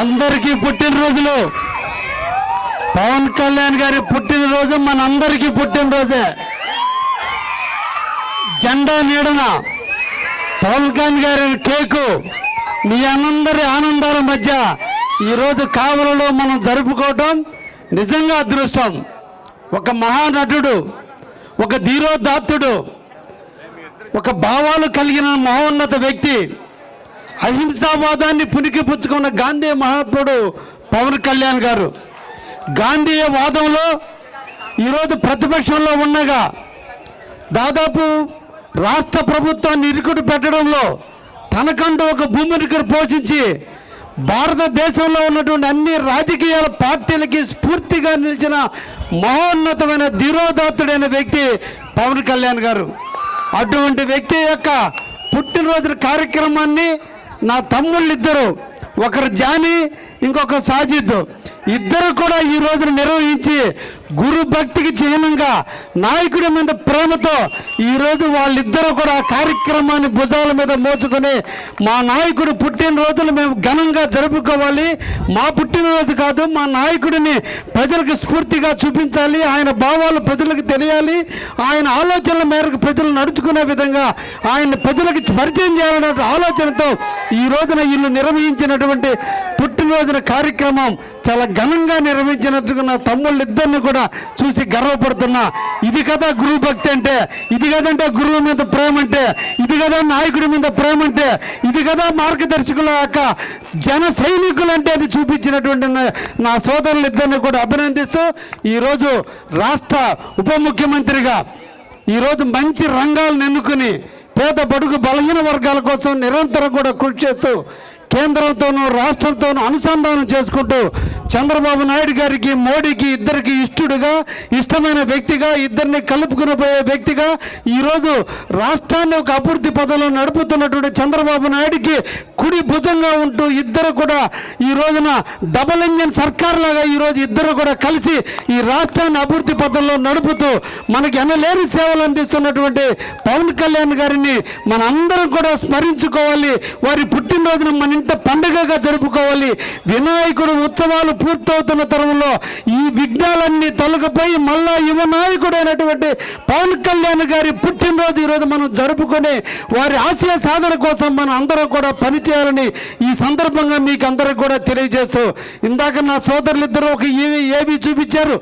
అందరికీ పుట్టినరోజులు. పవన్ కళ్యాణ్ గారి పుట్టినరోజు మనందరికీ పుట్టినరోజే. జెండా నీడన పవన్ కళ్యాణ్ గారి కేకు మీ అందరి ఆనందాల మధ్య ఈరోజు కావలలో మనం జరుపుకోవటం నిజంగా అదృష్టం. ఒక మహానటుడు ఒక ధీరోదాత్తుడు ఒక భావాలు కలిగిన మహోన్నత వ్యక్తి అహింసావాదాన్ని పుణికిపుచ్చుకున్న గాంధీ మహాత్ముడు పవన్ కళ్యాణ్ గారు. గాంధీయ వాదంలో ఈరోజు ప్రతిపక్షంలో ఉండగా దాదాపు రాష్ట్ర ప్రభుత్వాన్ని ఇరుకుడు పెట్టడంలో తనకంటూ ఒక భూమిని పోషించి భారతదేశంలో ఉన్నటువంటి అన్ని రాజకీయ పార్టీలకి స్ఫూర్తిగా నిలిచిన మహోన్నతమైన ధీరోదాత్తుడైన వ్యక్తి పవన్ కళ్యాణ్ గారు. అటువంటి వ్యక్తి యొక్క పుట్టినరోజు కార్యక్రమాన్ని నా తమ్ముళ్ళిద్దరూ ఒకరు జానీ ఇంకొక సాజిద్. ఇద్దరు కూడా ఈ రోజున నిర్వహించి గురు భక్తికి చిహ్నంగా నాయకుడి మీద ప్రేమతో ఈరోజు వాళ్ళిద్దరూ కూడా కార్యక్రమాన్ని భుజాల మీద మోచుకొని మా నాయకుడు పుట్టినరోజులు మేము ఘనంగా జరుపుకోవాలి. మా పుట్టినరోజు కాదు మా నాయకుడిని ప్రజలకు స్ఫూర్తిగా చూపించాలి. ఆయన భావాలు ప్రజలకు తెలియాలి. ఆయన ఆలోచనల మేరకు ప్రజలు నడుచుకునే విధంగా ఆయన ప్రజలకు పరిచయం చేయాలనే ఆలోచనతో ఈ రోజున వీళ్ళు నిర్వహించినటువంటి పుట్టినరోజున కార్యక్రమం చాలా ఘనంగా నిర్వహించినట్టుగా నా తమ్ముళ్ళిద్దరిని కూడా చూసి గర్వపడుతున్నా. ఇది కదా గురువు భక్తి అంటే ఇది కదంటే గురువు మీద ప్రేమ అంటే ఇది కదా నాయకుడి మీద ప్రేమ అంటే ఇది కదా మార్గదర్శకుల యొక్క జన సైనికులు అంటే అది చూపించినటువంటి నా- నా సోదరులిద్దరిని కూడా అభినందిస్తూ ఈరోజు రాష్ట్ర ఉప ముఖ్యమంత్రిగా ఈరోజు మంచి రంగాలను ఎన్నుకుని పేద బడుగు బలహీన వర్గాల కోసం నిరంతరం కూడా కృషి చేస్తూ కేంద్రంతోనూ రాష్ట్రంతోనూ అనుసంధానం చేసుకుంటూ చంద్రబాబు నాయుడు గారికి మోడీకి ఇద్దరికి ఇష్టడుగా ఇష్టమైన వ్యక్తిగా ఇద్దరిని కలుపుకుని పోయే వ్యక్తిగా ఈరోజు రాష్ట్రాన్ని ఒక అభివృద్ధి పదంలో నడుపుతున్నటువంటి చంద్రబాబు నాయుడికి కుడి భుజంగా ఉంటూ ఇద్దరు కూడా ఈ రోజున డబల్ ఇంజన్ సర్కార్ లాగా ఈరోజు ఇద్దరు కూడా కలిసి ఈ రాష్ట్రాన్ని అభివృద్ధి పదంలో నడుపుతూ మనకి ఎనలేని సేవలు అందిస్తున్నటువంటి పవన్ కళ్యాణ్ గారిని మన అందరం కూడా స్మరించుకోవాలి. వారి పుట్టినరోజున మన ఇంట పండుగగా జరుపుకోవాలి. వినాయకుడు ఉత్సవాలు పూర్తవుతున్న తరంలో ఈ విఘ్నాలన్నీ తొలగిపోయి మళ్ళా యువ నాయకుడు అయినటువంటి పవన్ కళ్యాణ్ గారి పుట్టినరోజు ఈరోజు మనం జరుపుకొని వారి ఆశయ సాధన కోసం మనం అందరం కూడా పనిచేయాలని ఈ సందర్భంగా మీకు అందరికి కూడా తెలియజేస్తూ ఇందాక నా సోదరులు ఇద్దరు ఒక ఏవి ఏవి చూపించారు?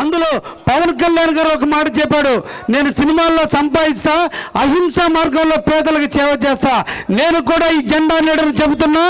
అందులో పవన్ కళ్యాణ్ గారు ఒక మాట చెప్పాడు నేను సినిమాల్లో సంపాదిస్తా అహింస మార్గంలో పేదలకు సేవ చేస్తా. నేను కూడా ఈ జెండా నీడని చెబుతున్నా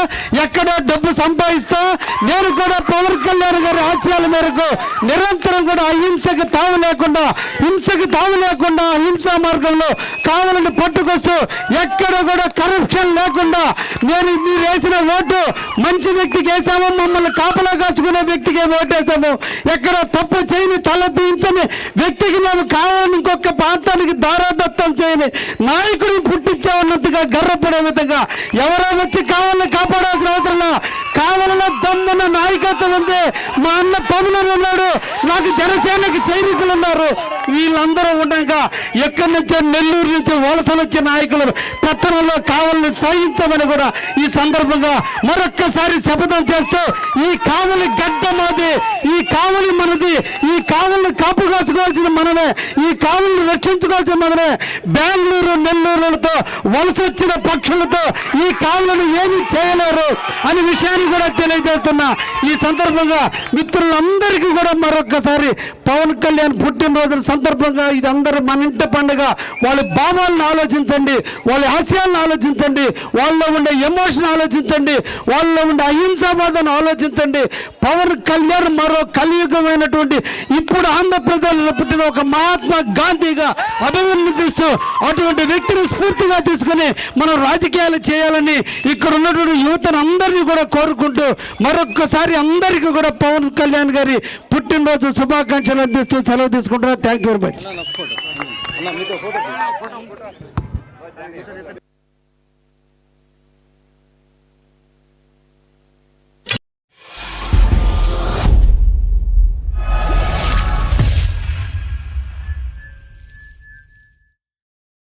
ఎక్కడో డబ్బు సంపాదిస్తా. నేను కూడా పవన్ కళ్యాణ్ గారి ఆశయాల మేరకు నిరంతరం కూడా అహింసకి తావు లేకుండా హింసకి తావు లేకుండా అహింసా మార్గంలో కావాలని పట్టుకొస్తూ ఎక్కడ కూడా కరప్షన్ లేకుండా నేను మీరు వేసిన ఓటు మంచి వ్యక్తికి వేసాము మమ్మల్ని కాపలా కాచుకునే వ్యక్తికి ఓటేసాము. ఎక్కడ తప్పు చేయని తల దించని వ్యక్తికి మేము కావాలని ఇంకొక ప్రాంతానికి దారాదత్తం చేయని నాయకుడిని పుట్టించామన్నట్టుగా గర్వపడే విధంగా ఎవరో వచ్చి కావాలని కాపాడాల్సిన అవసరంలో కావాలన్న దమ్మున్న నాయకత్వం ఉంది. మా అన్న పవన్ ఉన్నాడు. నాకు జనసేనకి సైనికులు ఉన్నారు. వీళ్ళందరూ ఉండగా ఎక్కడి నుంచో నెల్లూరు నుంచి వలసలు వచ్చే నాయకులు పట్టణంలో కావలిని సహించమని కూడా ఈ సందర్భంగా మరొక్కసారి శపథం చేస్తూ ఈ కావలి గడ్డ మాది ఈ కావలి మనది ఈ కావలిని కాపు కాచుకోవాల్సిన మనమే ఈ కావలిని రక్షించుకోవాల్సిన మనమే. బెంగళూరు నెల్లూరులతో వలస వచ్చిన పక్షులతో ఈ కావలను ఏమీ చేయలేరు అనే విషయాన్ని కూడా తెలియజేస్తున్నా. ఈ సందర్భంగా మిత్రులందరికీ కూడా మరొక్కసారి పవన్ కళ్యాణ్ పుట్టినరోజుల సందర్భంగా ఇది అందరూ మన ఇంట పండుగ. వాళ్ళ భావాలను ఆలోచించండి వాళ్ళ ఆశయాలను ఆలోచించండి వాళ్ళలో ఉండే ఎమోషన్ ఆలోచించండి వాళ్ళలో ఉండే అహింసావాదాన్ని ఆలోచించండి. పవన్ కళ్యాణ్ మరో కలియుగమైనటువంటి ఇప్పుడు ఆంధ్రప్రదేశ్లో పుట్టిన ఒక మహాత్మా గాంధీగా అభివర్ణిస్తూ అటువంటి వ్యక్తిని స్ఫూర్తిగా తీసుకుని మనం రాజకీయాలు చేయాలని ఇక్కడ ఉన్నటువంటి యువతను అందరినీ కూడా కోరుకుంటూ మరొక్కసారి అందరికీ కూడా పవన్ కళ్యాణ్ గారి పుట్టినరోజు శుభాకాంక్షలు అందిస్తూ సెలవు తీసుకుంటున్నా. Thank you very much